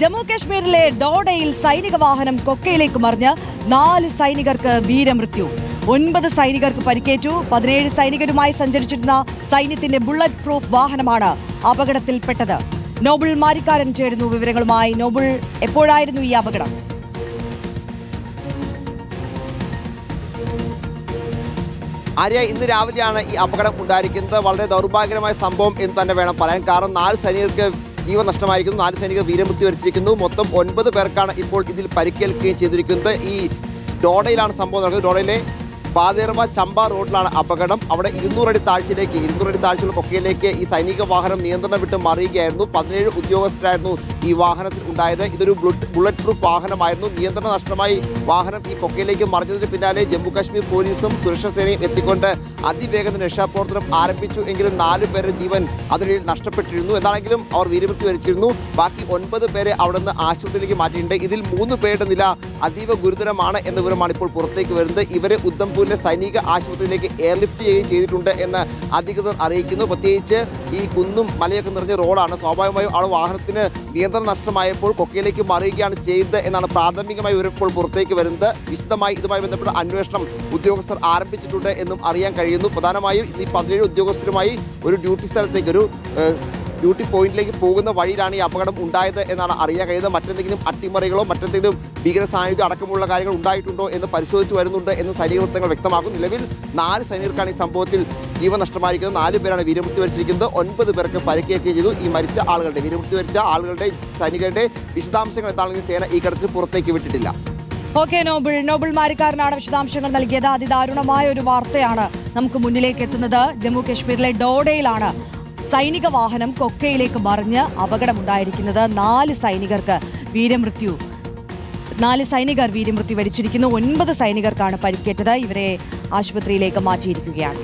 ജമ്മു കാശ്മീരിലെ ഡോഡയിൽ സൈനിക വാഹനം കൊക്കയിലേക്ക് മറിഞ്ഞ് നാല് സൈനികർക്ക് വീരമൃത്യു. ഒൻപത് സൈനികർക്ക് പരിക്കേറ്റു. പതിനേഴ് സൈനികരുമായി സഞ്ചരിച്ചിരുന്ന സൈന്യത്തിന്റെ ബുള്ളറ്റ് പ്രൂഫ് വാഹനമാണ് അപകടത്തിൽപ്പെട്ടത്. നോബിൾ മാരിക്കാരൻ ചേരുന്നു വിവരങ്ങളുമായി. നോബിൾ എപ്പോഴായിരുന്നു ഈ അപകടം? ആര്യ ഇന്ന് രാവിലെയാണ് ഈ അപകടം ഉണ്ടായിരിക്കുന്നത്. വളരെ ദൗർഭാഗ്യകരമായ സംഭവം എന്ന് തന്നെ വേണം പറയാൻ. കാരണം നാല് സൈനികർക്ക് ജീവൻ നഷ്ടമായിരിക്കുന്നു. നാല് സൈനികർ വീരമൃത്യു വരിച്ചിരിക്കുന്നു. മൊത്തം ഒൻപത് പേർക്കാണ് ഇപ്പോൾ ഇതിൽ പരിക്കേൽക്കുകയും ചെയ്തിരിക്കുന്നത്. ഈ ഡോഡയിലാണ് സംഭവം നടക്കുന്നത്. ഡോഡയിലെ പാതേർവ ചമ്പ റോഡിലാണ് അപകടം. അവിടെ ഇരുന്നൂറടി താഴ്ചയിലേക്ക് ഇരുന്നൂറടി താഴ്ചയുള്ള കൊക്കയിലേക്ക് ഈ സൈനിക വാഹനം നിയന്ത്രണം വിട്ട് മറിയുകയായിരുന്നു പതിനേഴ് ഉദ്യോഗസ്ഥരായിരുന്നു ഈ വാഹനത്തിൽ ഉണ്ടായത്. ഇതൊരു ബുള്ളറ്റ് പ്രൂഫ് വാഹനമായിരുന്നു. നിയന്ത്രണ നഷ്ടമായി വാഹനം ഈ കൊക്കയിലേക്ക് മറിഞ്ഞതിന് പിന്നാലെ ജമ്മു കാശ്മീർ പോലീസും സുരക്ഷാ സേനയും എത്തിക്കൊണ്ട് അതിവേഗം രക്ഷാപ്രവർത്തനം ആരംഭിച്ചു. എങ്കിലും നാലു പേരുടെ ജീവൻ അതിനിടയിൽ നഷ്ടപ്പെട്ടിരുന്നു. എന്നാണെങ്കിലും അവർ വീരമൃത്യു വരിച്ചിരുന്നു. ബാക്കി ഒൻപത് പേരെ അവിടെ നിന്ന് ആശുപത്രിയിലേക്ക് മാറ്റിയിട്ടുണ്ട്. ഇതിൽ മൂന്ന് പേരുടെ നില അതീവ ഗുരുതരമാണ് എന്ന വിവരമാണ് ഇപ്പോൾ പുറത്തേക്ക് വരുന്നത്. ഇവരെ ഉദ്ധംപൂരിലെ സൈനിക ആശുപത്രിയിലേക്ക് എയർലിഫ്റ്റ് ചെയ്യുകയും ചെയ്തിട്ടുണ്ട് എന്ന് അധികൃതർ അറിയിക്കുന്നു. പ്രത്യേകിച്ച് ഈ കുന്നും മലയൊക്കെ നിറഞ്ഞ റോഡാണ്. സ്വാഭാവികമായും ആൾ വാഹനത്തിന് നിയന്ത്രണം നഷ്ടമായപ്പോൾ കൊക്കയിലേക്ക് മറിയുകയാണ് ചെയ്തത് എന്നാണ് പ്രാഥമികമായി ഇപ്പോൾ പുറത്തേക്ക് വരുന്നത്. വിശദമായി ഇതുമായി ബന്ധപ്പെട്ട അന്വേഷണം ഉദ്യോഗസ്ഥർ ആരംഭിച്ചിട്ടുണ്ട് എന്നും അറിയാൻ കഴിയുന്നു. പ്രധാനമായും ഈ പതിനേഴ് ഉദ്യോഗസ്ഥരുമായി ഒരു ഡ്യൂട്ടി സ്ഥലത്തേക്ക് ഒരു ഡ്യൂട്ടി പോയിന്റിലേക്ക് പോകുന്ന വഴിയിലാണ് ഈ അപകടം ഉണ്ടായത് എന്നാണ് അറിയാൻ കഴിയുന്നത്. മറ്റെന്തെങ്കിലും അട്ടിമറികളോ മറ്റെന്തെങ്കിലും ഭീകര സാന്നിധ്യം അടക്കമുള്ള കാര്യങ്ങൾ ഉണ്ടായിട്ടുണ്ടോ എന്ന് പരിശോധിച്ച് വരുന്നുണ്ട് എന്ന് സൈനിക വൃത്തങ്ങൾ വ്യക്തമാക്കും നിലവിൽ നാല് സൈനികർക്കാണ് ഈ സംഭവത്തിൽ ജീവൻ നഷ്ടമായിരിക്കുന്നത്. നാല് പേരാണ് വീരമൃത്യു വരിച്ചിരിക്കുന്നത്. ഒൻപത് പേർക്ക് പരിക്കേൽക്കുകയും ചെയ്തു. ഈ മരിച്ച ആളുകളുടെ വീരമൃത്യു വരിച്ച ആളുകളുടെ സൈനികരുടെ വിശദാംശങ്ങൾ എന്താണെങ്കിലും സേന ഈ ഘട്ടത്തിൽ പുറത്തേക്ക് വിട്ടിട്ടില്ല. ഓക്കെ നോബിൾ. നോബിൾ മാരിക്കാരനാണ് വിശദാംശങ്ങൾ നൽകിയത്. അതിദാരുണമായ ഒരു വാർത്തയാണ് നമുക്ക് മുന്നിലേക്ക് എത്തുന്നത്. ജമ്മു കാശ്മീരിലെ ഡോഡയിലാണ് സൈനിക വാഹനം കൊക്കയിലേക്ക് മറിഞ്ഞ് അപകടമുണ്ടായിരിക്കുന്നത് നാല് സൈനികർക്ക് വീരമൃത്യു. നാല് സൈനികർ വീരമൃത്യു വരിച്ചിരിക്കുന്നു. ഒൻപത് സൈനികർക്കാണ് പരിക്കേറ്റത്. ഇവരെ ആശുപത്രിയിലേക്ക് മാറ്റിയിരിക്കുകയാണ്.